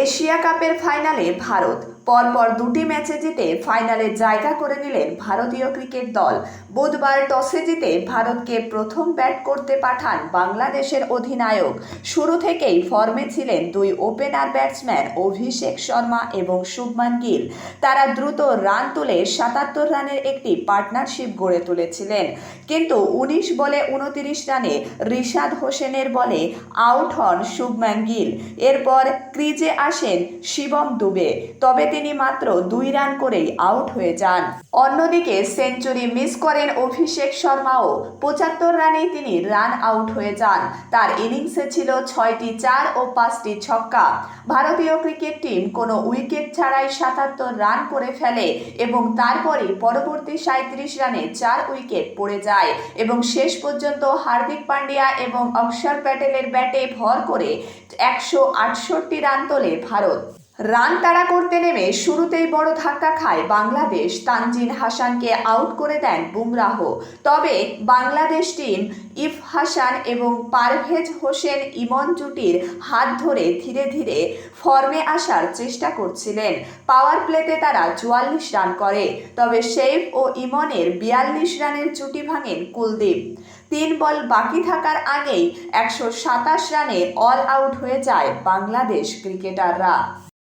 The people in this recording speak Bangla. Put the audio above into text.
এশিয়া কাপের ফাইনালে ভারত পরপর দুটি ম্যাচে জিতে ফাইনালে জায়গা করে নিলেন ভারতীয় ক্রিকেট দল। বুধবার টসে জিতে ভারতকে প্রথম ব্যাট করতে পাঠান বাংলাদেশের অধিনায়ক। শুরু থেকেই ফর্মে ছিলেন দুই ওপেনার ব্যাটসম্যান অভিষেক শর্মা এবং শুভমান গিল। তারা দ্রুত রান তুলে সাতাত্তর রানের একটি পার্টনারশিপ গড়ে তুলেছিলেন। কিন্তু উনিশ বলে উনতিরিশ রানে রিশাদ হোসেনের বলে আউট হন শুভমান গিল। এরপর ক্রিজে আসেন শিবম দুবে। তবে তিনি মাত্র দুই রান করেই আউট হয়ে যান। অন্যদিকে সেঞ্চুরি মিস করেন অভিষেক শর্মাও। পঁচাত্তর রানেই তিনি রান আউট হয়ে যান। তার ইনিংসে ছিল ছয়টি চার ও পাঁচটি ছক্কা। ভারতীয় ক্রিকেট টিম কোনো উইকেট ছাড়াই সাতাত্তর রান করে ফেলে এবং তারপরই পরবর্তী সাঁত্রিশ রানে চার উইকেট পড়ে যায় এবং শেষ পর্যন্ত হার্দিক পান্ডিয়া এবং অক্ষর প্যাটেলের ব্যাটে ভর করে একশো আটষট্টি রান তোলে ভারত। রান তাড়া করতে নেমে শুরুতেই বড় ধাক্কা খায় বাংলাদেশ। তানজিন হাসানকে আউট করে দেন বুমরাহ। তবে বাংলাদেশ টিম ইফ হাসান এবং পারভেজ হোসেন ইমন জুটির হাত ধরে ধীরে ধীরে ফর্মে আসার চেষ্টা করছিলেন। পাওয়ার প্লেতে তারা চুয়াল্লিশ রান করে, তবে শেফ ও ইমনের বিয়াল্লিশ রানের জুটি ভাঙেন কুলদীপ। তিন বল বাকি থাকার আগেই একশো সাতাশ রানে অল আউট হয়ে যায় বাংলাদেশ ক্রিকেটাররা।